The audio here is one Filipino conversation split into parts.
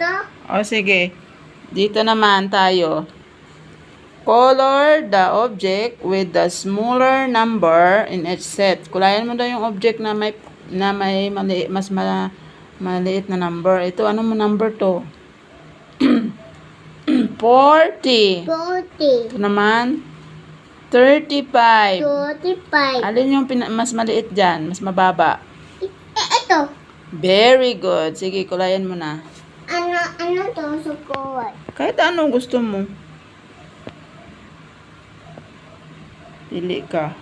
Ito? O sige. Dito naman tayo. Color the object with the smaller number in each set. Kulayan mo daw yung object na may na may mali, mas ma, maliit na number. Ito, ano mo number to? 40. 40. Ito naman, 35. 45. Alin yung pina- mas maliit dyan? Mas mababa? Ito. Very good. Sige, kulayan mo na. Ano, ano to? Sukuan. Kahit ano gusto mo. Pili ka.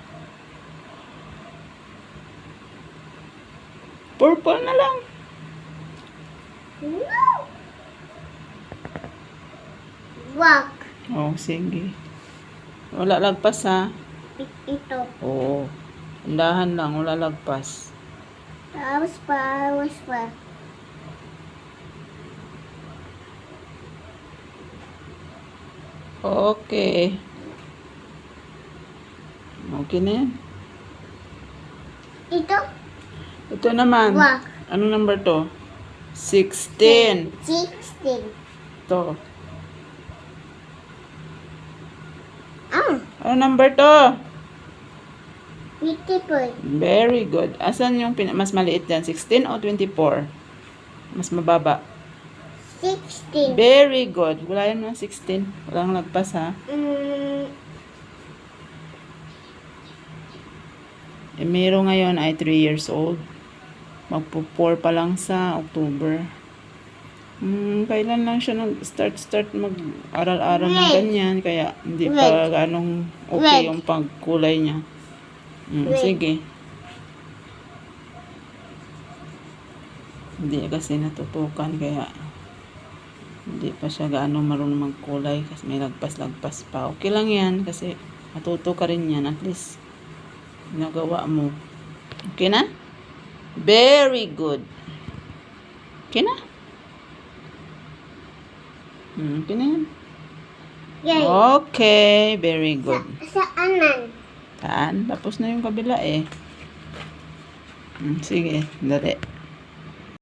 Purple na lang. No. Wak. Oh, sige. Wala lagpas ha. Ito. Oo. Andahan lang, wala lagpas. Tapos pa, tapos pa. Okay. Okay na yan. Ito. Ito naman. Wak. Ano number to? 16. 16. Ito. Ah, Ano number to? beautiful. Very good. Asan yung mas maliit dyan? 16 o 24? Mas mababa. 16. Very good. Wala yan na 16. Walang lagpas ha. Mm, Emiro ngayon ay 3 years old. Magpo-4 pa lang sa October. Hmm, kailan lang siya nag-start-start mag-aral-aral ng Red. ganyan. Kaya hindi pa ganong okay Red. yung pagkulay niya. Hmm, Red. sige. Hindi kasi natutukan kaya hindi pa siya gaano marunong magkulay kasi may lagpas-lagpas pa. Okay lang yan kasi matuto ka rin yan at least nagawa mo. Okay na? Very good. Okay na? Hmm, okay na yan. yay. Okay, very good. Sa anan. Saan? Tapos na yung kabila eh. Hmm, sige, dali.